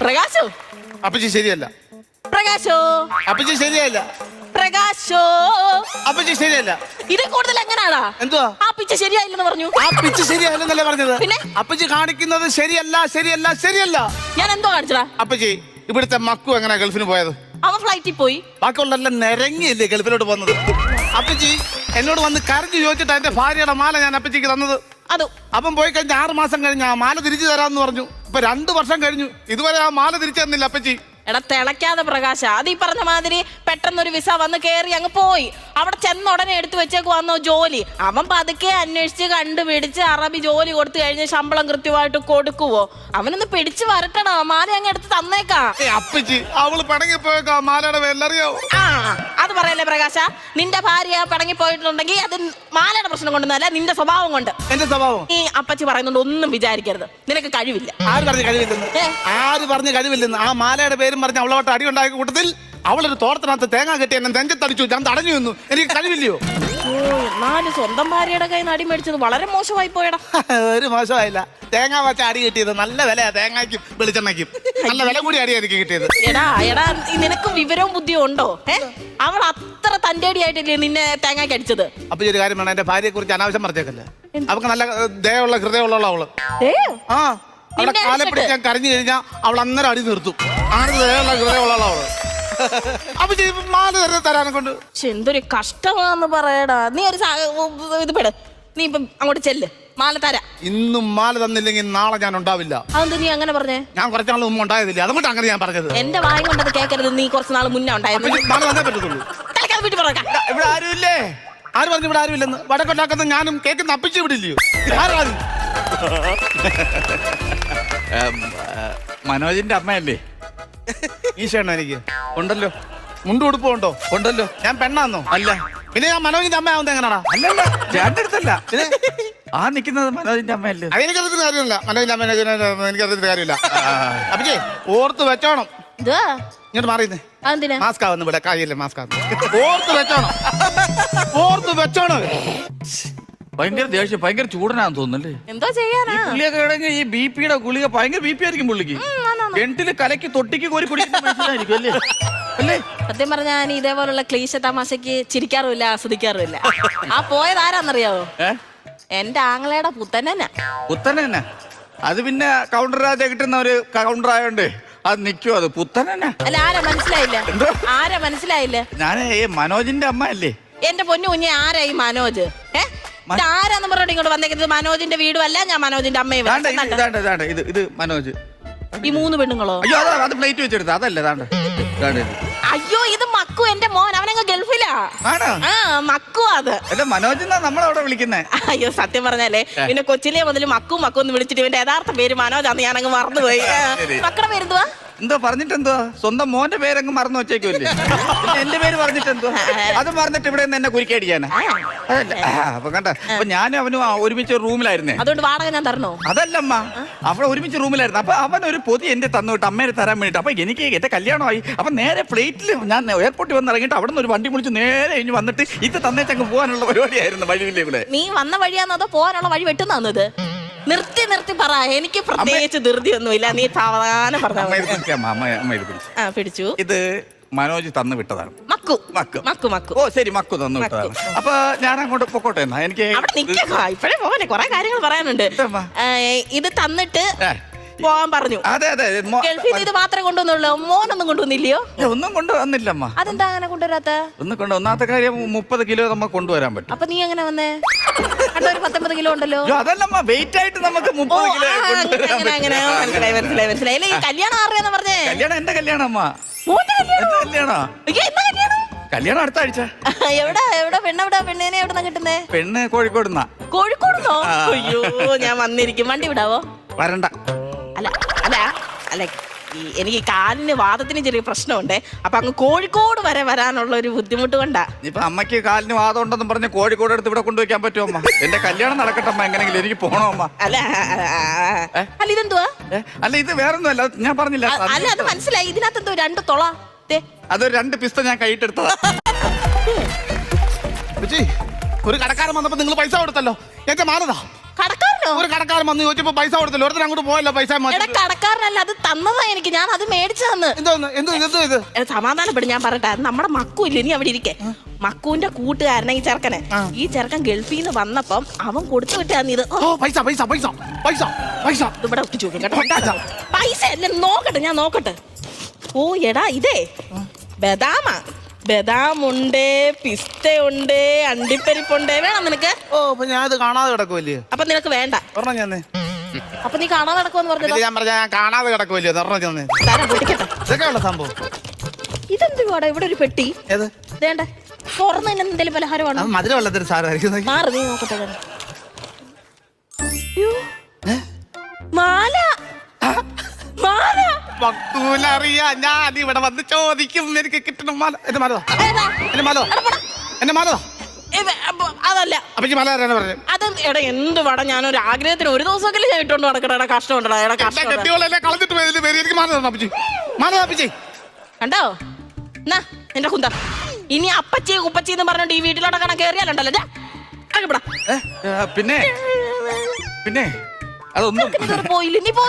പ്രകാശോ? അപ്പച്ചി ശരിയല്ല. പ്രകാശോ? അപ്പച്ചി ശരിയല്ല. പ്രകാശോ? അപ്പച്ചി ശരിയല്ല. ഇത് കൂടുതൽ എങ്ങനാടാ? എന്തുവാ? ആ പിച്ച ശരിയായില്ലെന്ന് പറഞ്ഞു. ആ പിച്ച് ശരിയായില്ലെന്നല്ലേ പറഞ്ഞത്? പിന്നെ? അപ്പച്ചി കാണിക്കുന്നത് ശരിയല്ല ശരിയല്ല ശരിയല്ല. ഞാൻ എന്തോ കാണിച്ചടാ അപ്പച്ചി ഇവിടുത്തെ മക്കു എങ്ങനെ ഗൾഫിന് പോയത്? അവൻ ഫ്ലൈറ്റിൽ പോയി. ബാക്കിയുള്ളെല്ലാം നിരങ്ങിയല്ലേ ഗൾഫിലോട്ട് പോകുന്നത് അപ്പച്ചി എന്നോട് വന്ന് കരഞ്ഞു ചോദിച്ചിട്ട് എന്റെ ഭാര്യയുടെ മാല ഞാൻ അപ്പച്ചിക്ക് തന്നത്. അത്. അപ്പം പോയി കഴിഞ്ഞ ആറ് മാസം കഴിഞ്ഞ് ആ മാല തിരിച്ചു തരാന്ന് പറഞ്ഞു. ഇപ്പൊ രണ്ടു വർഷം കഴിഞ്ഞു. ഇതുവരെ ആ മാല തിരിച്ചു തന്നില്ല അപ്പച്ചി. എടാ തിളയ്ക്കാതെ പ്രകാശ അത് ഈ പറഞ്ഞ മാതിരി പെട്ടെന്നൊരു വിസ വന്ന് കേറി അങ്ങ് പോയി. അവിടെ ചെന്ന ഉടനെ എടുത്തു വെച്ചേക്ക് വന്നോ ജോലി. അവൻ പതുക്കെ അന്വേഷിച്ച് കണ്ടുപിടിച്ച് അറബി ജോലി കൊടുത്തു കഴിഞ്ഞ് ശമ്പളം കൃത്യമായിട്ട് കൊടുക്കുവോ? അവനൊന്ന് പിടിച്ചു വരട്ടണോ? മാല അങ്ങ് എടുത്ത് തന്നേക്കാ. അപ്പച്ചി അവൾ പിണങ്ങിപ്പോയേക്കാ. മാലയുടെ പേരിലറിയാവോ ആ അത് പറയല്ലേ പ്രകാശ? നിന്റെ ഭാര്യ പടങ്ങി പോയിട്ടുണ്ടെങ്കിൽ അത് മാലയുടെ പ്രശ്നം കൊണ്ടൊന്നല്ല നിന്റെ സ്വഭാവം കൊണ്ട്. എന്റെ സ്വഭാവം? നീ അപ്പച്ചി പറയുന്നുണ്ട് ഒന്നും വിചാരിക്കരുത്. നിനക്ക് കഴിവില്ല. ആര് പറഞ്ഞ കഴിവില്ലെന്ന്? ആര് പറഞ്ഞ കഴിവില്ലെന്ന്? ആ മാലയുടെ പേരും പറഞ്ഞ് അവളോട്ട് അടി ഉണ്ടാക്കിയ കൂട്ടത്തിൽ അവളൊരു തോട്ടത്തിനകത്ത് തേങ്ങ കെട്ടി എന്നെ നെഞ്ചത്തടിച്ചു. ഞാൻ തടഞ്ഞു നിന്നു. എനിക്ക് കഴിവില്ലയോ എന്നാലും സ്വന്തം ഭാര്യയുടെ കൈ നിന്ന് അടി മേടിച്ചത് വളരെ മോശമായി പോയടാ. ഒരു മോശമായില്ല. തേങ്ങ വച്ച അടി കിട്ടിയത് നല്ല വിലയാ. തേങ്ങയ്ക്കും വെളിച്ചെണ്ണയ്ക്കും. നല്ല വില കൂടി അടി എനിക്ക് കിട്ടിയത്. എടാ എടാ നിനക്ക് വിവരവും ബുദ്ധിയും ഉണ്ടോ? ഏ? അവൾ അത്ര തന്റെ അടിയായിട്ടില്ലേ നിന്നെ തേങ്ങയ്ക്ക് അടിച്ചത്? അപ്പൊ ഒരു കാര്യം വേണം എന്റെ ഭാര്യയെ കുറിച്ച് അനാവശ്യം പറഞ്ഞേക്കല്ലേ. അവക്ക് നല്ല ദയുള്ള ഹൃദയമുള്ള അവൾ. ആ അവളെ കാലെ പിടിച്ച് ഞാൻ കരഞ്ഞു കഴിഞ്ഞാൽ അവൾ അന്നേരം അടി നിർത്തും. ആണ് ദയുള്ള ഹൃദയമുള്ള അവൾ. അപ്പൊ മാല തരാനെ കൊണ്ട്. എന്തൊരു കഷ്ടമാന്ന് പറയടാ. നീ ഒരു സാ- ഇത് പെട്. നീ ഇപ്പം അങ്ങോട്ട് ചെല്ല്. മാല തരാ. ഇന്നും മാല തന്നില്ലെങ്കിൽ നാളെ ഞാൻ ഉണ്ടാവില്ല. അതെന്ത് നീ അങ്ങനെ പറഞ്ഞേ? ഞാൻ കുറച്ചാൾ മുമ്പ് ഉണ്ടായതില്ല? അതുകൊണ്ട് അങ്ങനെ ഞാൻ പറഞ്ഞത്. എന്റെ വായ കൊണ്ടത് കേക്കരുത്. നീ കുറച്ച് നാൾ മുന്നേ അപ്പൊ ഉണ്ടായിരുന്നു ഈ മാല തന്നേ പറ്റത്തുള്ളൂ. തലക്കാതെ വീട്ടിൽ പറക്കാം ഇവിടെ ആരുമില്ലേ? ആര് പറഞ്ഞു ഇവിടെ ആരുമില്ലെന്ന്? വടക്കുണ്ടാക്കുന്ന ഞാനും കേക്ക് നപ്പിച്ച് വിടില്ലയോ? ആരാണ്? മനോജിന്റെ അമ്മയല്ലേ? ഈശോണോ എനിക്ക്? ഉണ്ടല്ലോ. മുണ്ടു ഉടുപ്പുണ്ടോ ഉണ്ടല്ലോ. ഞാൻ പെണ്ണാന്നോ? അല്ല. പിന്നെ ഞാൻ മനോജിന്റെ അമ്മ ആവുന്ന അല്ലല്ല ചേട്ടന്റെ അടുത്തല്ല ആ നിക്കുന്നത് മനോജിന്റെ അമ്മയല്ലേ? അതെനിക്കറിയത്തിന് കാര്യമില്ല. മനോജിന്റെ അമ്മ എനിക്ക് അതിന്റെ കാര്യമില്ല. അപ്പച്ചേ ഓർത്ത് വെച്ചോണം. ഇതാ ഇങ്ങോട്ട് മാറിയുന്നേ അതെന്തിനാ? മാസ്ക് ആവുന്നു ഇവിടെ. കാര്യമില്ല മാസ്ക് ആവുന്നു. ഓർത്ത് വെച്ചോണം. ഓർത്ത് വെച്ചോണം. ഭയങ്കര ദേഷ്യം ഭയങ്കര ചൂടനാന്ന് തോന്നുന്നല്ലേ? എന്തോ ചെയ്യാനാ? പുള്ളിയൊക്കെ കിടങ്ങി ഈ ബി പിയുടെ ഗുളിക ഭയങ്കര ബി പി ആയിരിക്കും പുള്ളിക്ക്. കിണറ്റിൽ കലക്കി തൊട്ടിക്ക് കോരി കുടിക്കുന്ന മനുഷ്യനായിരിക്കും അല്ലേ? അല്ലേ? സത്യം പറഞ്ഞാൽ ഞാൻ ഇതേപോലുള്ള ക്ലീശ തമാശക്ക് ചിരിക്കാറുമില്ല ആസ്വദിക്കാറുമില്ല. ആ പോയത് ആരാന്നറിയാവോ? എന്റെ ആങ്ങളയുടെ പുത്തനെന്നാ പുത്തൻ തന്നെ അത് പിന്നെ കൗണ്ടർ രാജ കിട്ടുന്ന ഒരു കൗണ്ടർ ആയോണ്ട് അത് നിക്കോ അത്? പുത്തൻ തന്നെ അല്ല ആരാ? മനസ്സിലായില്ല. ആരാ? മനസ്സിലായില്ല. ഞാൻ മനോജിന്റെ അമ്മ അല്ലേ എന്റെ പൊന്നു കുഞ്ഞെ ആരാ ഈ മനോജ്? ആരാന്ന് പറഞ്ഞോണ്ട് ഇങ്ങോട്ട് വന്നേക്കുന്നത്? മനോജിന്റെ വീടും അല്ല ഞാൻ മനോജിന്റെ അമ്മയും ദാണ്ട ഇത് അല്ല. ദാണ്ട ദാണ്ട ഇത് ഇത് മനോജ്. ഈ മൂന്ന് പെണ്ണുങ്ങളോ? അയ്യോ അതാ അത് പ്ലേറ്റ് വെച്ചെടുത്ത അതല്ല ദാണ്ട. ദാണ്ട ഇത്. അയ്യോ ഇത് മക്കു എന്റെ മോൻ. അവനങ്ങ് ഗൾഫിലാ. ആണോ? ആ മക്കു അത്. അല്ല മനോജ് എന്നാ നമ്മളവിടെ വിളിക്കുന്നേ? അയ്യോ സത്യം പറഞ്ഞാലേ പിന്നെ കൊച്ചിലെ മുതൽ മക്കു മക്കു എന്ന് വിളിച്ചിട്ട് ഇവന്റെ യഥാർത്ഥ പേര് മനോജാന്ന് ഞാൻ അങ്ങ് മറന്നുപോയി. ആ, ശരി. മക്കളുടെ പേരെന്തുവാ? എന്തോ പറഞ്ഞിട്ട് എന്തോ സ്വന്തം മോന്റെ പേരങ്ങ് മറന്നു വെച്ചേക്കുമല്ലേ പിന്നെ എന്റെ പേര് പറഞ്ഞിട്ട് എന്തോ അത് മറന്നിട്ട് ഇവിടെ നിന്ന് എന്നെ കുരുക്കടിക്കാനാ? അതല്ല. അപ്പൊ കണ്ട അപ്പൊ ഞാനും അവനും ഒരുമിച്ച് റൂമിലായിരുന്നേ. അതുകൊണ്ട് വാടക ഞാൻ തരണോ? അതല്ലമ്മ. അവിടെ ഒരുമിച്ച് റൂമിലായിരുന്നു. അപ്പൊ അവൻ ഒരു പൊതി എന്റെ തന്നു വിട്ട് അമ്മേനെ തരാൻ വേണ്ടിട്ട്. അപ്പൊ എനിക്ക് എന്റെ കല്യാണമായി. അപ്പൊ നേരെ ഫ്ലൈറ്റിൽ ഞാൻ എയർപോർട്ടിൽ വന്ന് ഇറങ്ങിയിട്ട് അവിടെ നിന്ന് ഒരു വണ്ടി വിളിച്ച് നേരെ ഇനി വന്നിട്ട് ഇത് തന്നേച്ചങ്ങ് പോകാനുള്ള പരിപാടിയായിരുന്നു വഴിയില്ലേ കൂടെ. നീ വന്ന വഴിയാന്നതോ അതോ പോകാനുള്ള വഴി വെട്ടുന്നത് നിർത്തി നിർത്തി പറ. എനിക്ക് പ്രത്യേകിച്ച് ധൃതിയൊന്നുമില്ല. നീ സാവധാനം പറഞ്ഞു ആ പിടിച്ചു. ഇത് മനോജ് തന്നു വിട്ടതാണ്. മക്കു. മക്കു. മക്കു മക്കു. ഓ ശരി മക്കു തന്നു വിട്ടതാണ്. അപ്പൊ ഞാൻ അങ്ങോട്ട് പൊക്കോട്ടെ എന്നാ. എനിക്ക് ഇപ്പഴേ പോകനെ കൊറേ കാര്യങ്ങൾ പറയാനുണ്ട്. ഇത് തന്നിട്ട് ഏ, പോകാൻ പറഞ്ഞു. അതെ അതെ മോ- ഗൾഫിൽ നിന്ന് ഇത് മാത്രമേ കൊണ്ടുവന്നുള്ളൂ. മോനൊന്നും കൊണ്ടുവന്നില്ലയോ? ഒന്നും കൊണ്ടുവന്നില്ലമ്മ അതെന്താ അങ്ങനെ കൊണ്ടുവരാത്ത? ഒന്നും കൊണ്ട് ഒന്നാമത്തെ കാര്യം മുപ്പത് കിലോ നമുക്ക് കൊണ്ടുവരാൻ പറ്റും. അപ്പൊ നീ എങ്ങനെ വന്നേ? കണ്ടോ ഒരു പത്തൊമ്പത് കിലോ ഉണ്ടല്ലോ. അയ്യോ, അതല്ലമ്മ വെയിറ്റ് ആയിട്ട് നമുക്ക് ഓ മുപ്പത് ആ, കിലോ അങ്ങനെ കൊണ്ടുവരാൻ അങ്ങനെ അങ്ങനെ പറ്റും. മനസ്സിലായി മനസ്സിലായി മനസ്സിലായി. അല്ലേ ഈ കല്യാണം ആരുടെയാന്ന് പറഞ്ഞേ? കല്യാണം എന്റെ കല്യാണം അമ്മ. മോന്റെ കല്യാണം? എന്റെ കല്യാണോ. അയ്യോ, എന്നാ കല്യാണം? കല്യാണം അടുത്ത ആഴ്ച. എവിടെ എവിടെ പെണ്ണെവിടെ പെണ്ണിനെ എവിടെ കിട്ടുന്നേ? പെണ്ണ് കോഴിക്കോടുന്നാ. കോഴിക്കോടുന്നോ? അയ്യോ ഞാൻ വന്നിരിക്കും. വണ്ടി വിടാവോ? വരണ്ട. അല്ല അല്ല അല്ല ഈ എനിക്ക് കാലിന് വാദത്തിന് ചെറിയ പ്രശ്നമുണ്ട്. അപ്പൊ അങ്ങ് കോഴിക്കോട് വരെ വരാനുള്ള ഒരു ബുദ്ധിമുട്ട് കൊണ്ടാ. ഇപ്പൊ അമ്മയ്ക്ക് കാലിന് വാദം ഉണ്ടെന്ന് പറഞ്ഞ് കോഴിക്കോട് എടുത്ത് ഇവിടെ കൊണ്ടുവയ്ക്കാൻ പറ്റുമോ അമ്മ? എന്റെ കല്യാണം നടക്കട്ടെ അമ്മ എങ്ങനെങ്കിലും എനിക്ക് പോണോ അമ്മ? അല്ല. അല്ല ഇതെന്തുവാ? അല്ല ഇത് വേറൊന്നും അല്ല ഞാൻ പറഞ്ഞില്ല. അല്ല അത് മനസ്സിലായി. ഇതിനകത്ത് എന്തോ രണ്ട് തൊള. അതൊരു രണ്ട് പിസ്ത ഞാൻ കൈയിട്ടെടുത്തതാ. ഒരു കടക്കാരൻ വന്നപ്പോ നിങ്ങൾ പൈസ കൊടുത്തല്ലോ. എന്റെ മാറുതാ കടക്കാരനോ ഒരു കടക്കാരൻ വന്ന് ചോദിച്ചപ്പോ പൈസ കൊടുത്തില്ല. ഒരുത്തരം അങ്ങോട്ട് പോയല്ലോ പൈസ എടാ കടക്കാരനല്ല അത് തന്നതാ എനിക്ക്. ഞാൻ അത് മേടിച്ചു തന്ന് എന്തോന്ന് എന്തോ എന്തോ ഇത്? എടാ, സമാധാനപ്പെടും ഞാൻ പറയട്ടെ. അത് നമ്മുടെ മക്കു ഇല്ല? ഇനി അവിടെ ഇരിക്കെ. മക്കുവിന്റെ കൂട്ടുകാരനെ ഈ ചെറുക്കനെ. ഈ ചെറുക്കൻ ഗൾഫിൽ നിന്ന് വന്നപ്പം അവൻ കൊടുത്തു വിട്ടാന്ന് ഇത്. ഓ, ഓ പൈസ പൈസ പൈസ പൈസ പൈസ. ഇത് ഇവിടെ ഒട്ടിച്ചു വെക്കും കേട്ടോ പൈസ എല്ലാം നോക്കട്ടെ ഞാൻ നോക്കട്ടെ. ഓ എടാ ഇതേ. ബദാമ. ബദാമുണ്ട് പിസ്തയുണ്ട് അണ്ടിപ്പരിപ്പുണ്ട്. വേണം നിനക്ക്? ഓ അപ്പൊ ഞാൻ അത് കാണാതെ കിടക്കുമല്ലേ അപ്പൊ നിനക്ക് വേണ്ട. പറഞ്ഞ ഞാൻ അപ്പൊ നീ കാണാതെ കിടക്കുമെന്ന് പറഞ്ഞത്? ഞാൻ പറഞ്ഞ ഞാൻ കാണാതെ കിടക്കുമല്ലേ പൊട്ടിക്കട്ടെ ഇതൊക്കെയുള്ള സംഭവം. ഇതെന്തുവാടാ? ഇവിടെ ഒരു പെട്ടി. ഏത്? വേണ്ട തുറന്നതിന് എന്തെങ്കിലും പലഹാരമാണോ? മധുര വെള്ളത്തിന് സാറായിരിക്കും മാറി നീ നോക്കട്ടെ. മാല മാല മക്കൂലറിയാ ഞാൻ ഇവിടെ വന്ന് ചോദിക്കും. എനിക്ക് കിട്ടണം മാല എന്റെ മാലോ ഏതാ? എന്റെ മാലോ എന്റെ മാലോ ഇത് അപ്പൊ അതല്ല. അപ്പൊ ഈ മാല പറഞ്ഞു. അത് എടാ എന്ത് വട? ഞാനൊരു ആഗ്രഹത്തിന് ഒരു ദിവസമെങ്കിലും ഞാൻ ഇട്ടോണ്ട് നടക്കണ കഷ്ടം ഉണ്ടടാ. എടാ എന്റെ കഷ്ടം കെട്ടിയോളെന്നെ കളഞ്ഞിട്ട് പോയതിൽ പേര് എനിക്ക് മാല തരണം അപ്പച്ചി? മാല അപ്പച്ചി? കണ്ടോ? എന്നാ നിന്റെ കുന്ത. ഇനി അപ്പച്ചി കുപ്പച്ചി എന്ന് പറഞ്ഞോണ്ട് ഈ വീട്ടിലോട്ടൊക്കെ കേറിയാലുണ്ടല്ലോ. ദാ, അങ്ങ് വിടാ. പിന്നെ? പിന്നെ? അതൊന്നും പോയില്ല? നീ പോയി